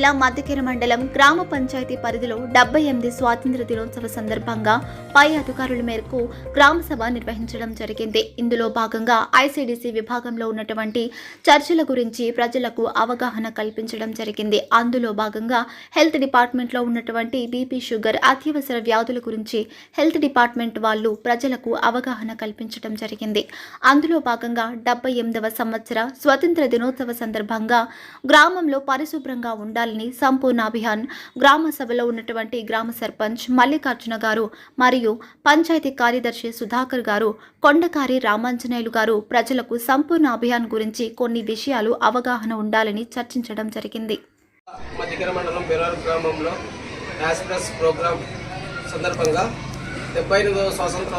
మధ్యకెర మండలం గ్రామ పంచాయతీ పరిధిలో డెబ్బై ఎనిమిది స్వాతంత్ర దినోత్సవ సందర్భంగా పై అధికారుల మేరకు గ్రామ సభ నిర్వహించడం జరిగింది. ఇందులో భాగంగా ఐసీడీసీ విభాగంలో ఉన్నటువంటి చర్చల గురించి ప్రజలకు అవగాహన కల్పించడం జరిగింది. అందులో భాగంగా హెల్త్ డిపార్ట్మెంట్లో ఉన్నటువంటి బీపీ షుగర్ అత్యవసర వ్యాధుల గురించి హెల్త్ డిపార్ట్మెంట్ వాళ్ళు ప్రజలకు అవగాహన కల్పించడం జరిగింది. అందులో భాగంగా డెబ్బై ఎనిమిదవ సంవత్సర స్వతంత్ర దినోత్సవ సందర్భంగా గ్రామంలో పరిశుభ్రంగా ఉండాలి ఉండాలని సంపూర్ణ అభియాన్ గ్రామ సభలో ఉన్నటువంటి గ్రామ సర్పంచ్ మల్లికార్జున గారు మరియు పంచాయతీ కార్యదర్శి సుధాకర్ గారు కొండకారి రామాంజనేయులు గారు ప్రజలకు సంపూర్ణ అభియాన్ గురించి కొన్ని విషయాలు అవగాహన ఉండాలని చర్చించడం జరిగింది. గ్రామంలో ప్రోగ్రాం సందర్భంగా డెబ్బై ఎనిమిదవ స్వాతంత్ర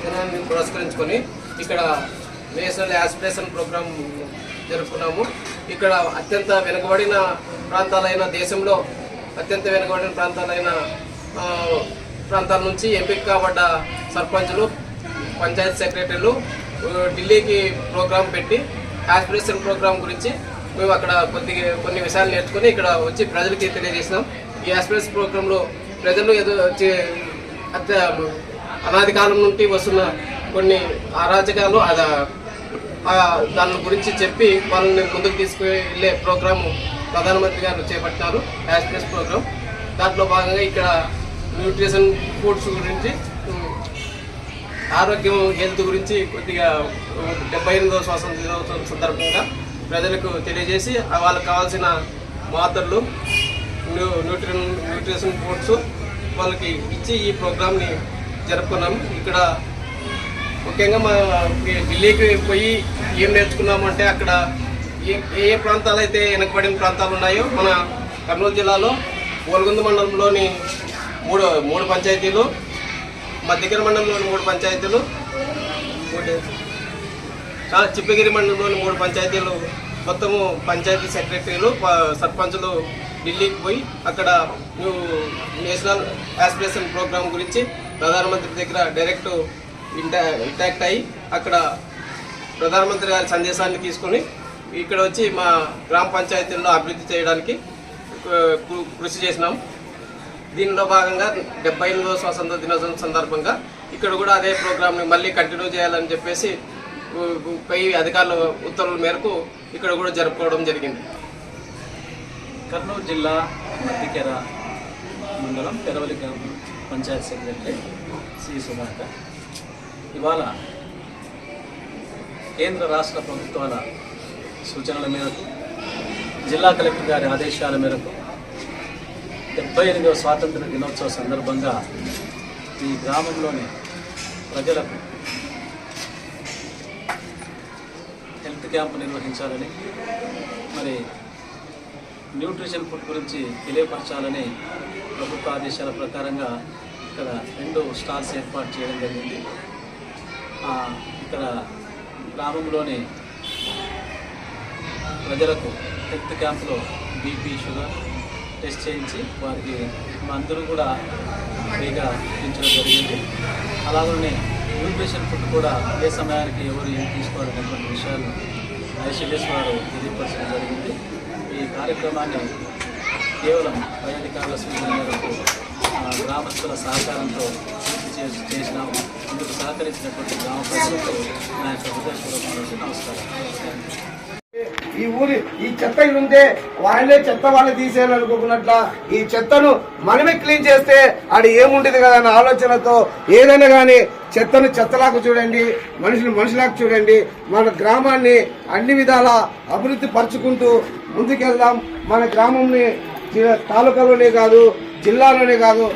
దినాన్ని పురస్కరించుకొని ఇక్కడ నేషనల్ యాస్పిరేషన్ ప్రోగ్రాం జరుపుకున్నాము. ఇక్కడ అత్యంత వెనుకబడిన ప్రాంతాలైన దేశంలో అత్యంత వెనుకబడిన ప్రాంతాలైన ప్రాంతాల నుంచి ఎంపిక కాబడ్డ సర్పంచులు పంచాయత్ సెక్రటరీలు ఢిల్లీకి ప్రోగ్రాం పెట్టి యాస్పిరేషన్ ప్రోగ్రాం గురించి మేము అక్కడ కొద్ది కొన్ని విషయాలు నేర్చుకుని ఇక్కడ వచ్చి ప్రజలకి తెలియజేసినాం. ఈ యాస్పిరేషన్ ప్రోగ్రాంలో ప్రజలు ఏదో అత్య అనాది కాలం నుండి వస్తున్న కొన్ని అరాచకాలు అద దాని గురించి చెప్పి వాళ్ళని ముందుకు తీసుకువెళ్ళే ప్రోగ్రాము ప్రధానమంత్రి గారు చేపట్టారు యాస్పిరేషన్ ప్రోగ్రామ్ దాంట్లో భాగంగా ఇక్కడ న్యూట్రిషన్ ఫుడ్స్ గురించి ఆరోగ్యం హెల్త్ గురించి కొద్దిగా డెబ్బై ఎనిమిదవ స్వాతంత్ర దినోత్సవం సందర్భంగా ప్రజలకు తెలియజేసి వాళ్ళకి కావాల్సిన మాత్రలు న్యూ న్యూట్రిషన్ న్యూట్రిషన్ ఫుడ్స్ వాళ్ళకి ఇచ్చి ఈ ప్రోగ్రామ్ని జరుపుకున్నాం ఇక్కడ ముఖ్యంగా మా ఢిల్లీకి పోయి ఏం నేర్చుకున్నామంటే అక్కడ ఏ ఏ ప్రాంతాలు అయితే వెనకబడిన ప్రాంతాలు ఉన్నాయో మన కర్నూలు జిల్లాలో ఓల్గొంద మండలంలోని మూడు మూడు పంచాయతీలు మధ్యగిరి మండలంలోని మూడు పంచాయతీలు చిప్పగిరి మండలంలోని మూడు పంచాయతీలు మొత్తము పంచాయతీ సెక్రటరీలు సర్పంచులు ఢిల్లీకి పోయి అక్కడ న్యూ నేషనల్ యాస్పిరేషన్ ప్రోగ్రామ్ గురించి ప్రధానమంత్రి దగ్గర డైరెక్ట్ ఇంటా ఇంటాక్ట్ అయ్యి అక్కడ ప్రధానమంత్రి గారి సందేశాన్ని తీసుకొని ఇక్కడ వచ్చి మా గ్రామ పంచాయతీల్లో అభివృద్ధి చేయడానికి కృషి చేసినాం. దీనిలో భాగంగా డెబ్బై ఎనిమిదవ స్వాతంత్ర దినోత్సవం సందర్భంగా ఇక్కడ కూడా అదే ప్రోగ్రామ్ని మళ్ళీ కంటిన్యూ చేయాలని చెప్పేసి పై అధికారుల ఉత్తర్వుల మేరకు ఇక్కడ కూడా జరుపుకోవడం జరిగింది. కర్నూలు జిల్లా మధ్యకెర మండలం పెరవలి గ్రామ పంచాయత్ సెక్రటరీ శ్రీ సుధాకర్ ఇవాళ కేంద్ర రాష్ట్ర ప్రభుత్వాల సూచనల మేరకు జిల్లా కలెక్టర్ గారి ఆదేశాల మేరకు డెబ్బై ఎనిమిదవ స్వాతంత్ర దినోత్సవ సందర్భంగా ఈ గ్రామంలోని ప్రజలకు హెల్త్ క్యాంప్ నిర్వహించాలని మరి న్యూట్రిషన్ ఫుడ్ గురించి తెలియపరచాలని ప్రభుత్వ ఆదేశాల ప్రకారంగా ఇక్కడ రెండు స్టాల్స్ ఏర్పాటు చేయడం జరిగింది. ఇక్కడ గ్రామంలోని ప్రజలకు హెల్త్ క్యాంప్లో బీపీ షుగర్ టెస్ట్ చేయించి వారికి అందరూ కూడా ఫ్రీగా ఇప్పించడం జరిగింది. అలాగనే న్యూట్రిషన్ ఫుడ్ కూడా ఏ సమయానికి ఎవరు ఏం తీసుకోవాలనేటువంటి విషయాలు ఐశ్వర్యస్ వారు తెలియపరచడం జరిగింది. ఈ కార్యక్రమాన్ని కేవలం పై అధికారుల సూచన మేరకు గ్రామస్తుల సహకారంతో పూర్తి చేసి చేసినాము. ఇందుకు సహకరించినటువంటి గ్రామ ప్రజలకు నా యొక్క హృదయపూర్వక నమస్కారం ఈ ఊరి ఈ చెత్త ఉంటే వాళ్ళే చెత్త వాళ్ళే తీసేయాలనుకున్నట్ల ఈ చెత్తను మనమే క్లీన్ చేస్తే ఆడ ఏముంటుంది కదా అన్న ఆలోచనతో ఏదైనా కానీ చెత్తను చెత్తలాగా చూడండి మనుషులు మనుషులాగా చూడండి మన గ్రామాన్ని అన్ని విధాల అభివృద్ధి పరుచుకుంటూ ముందుకెళ్దాం. మన గ్రామంని తాలూకాలోనే కాదు జిల్లాలోనే కాదు.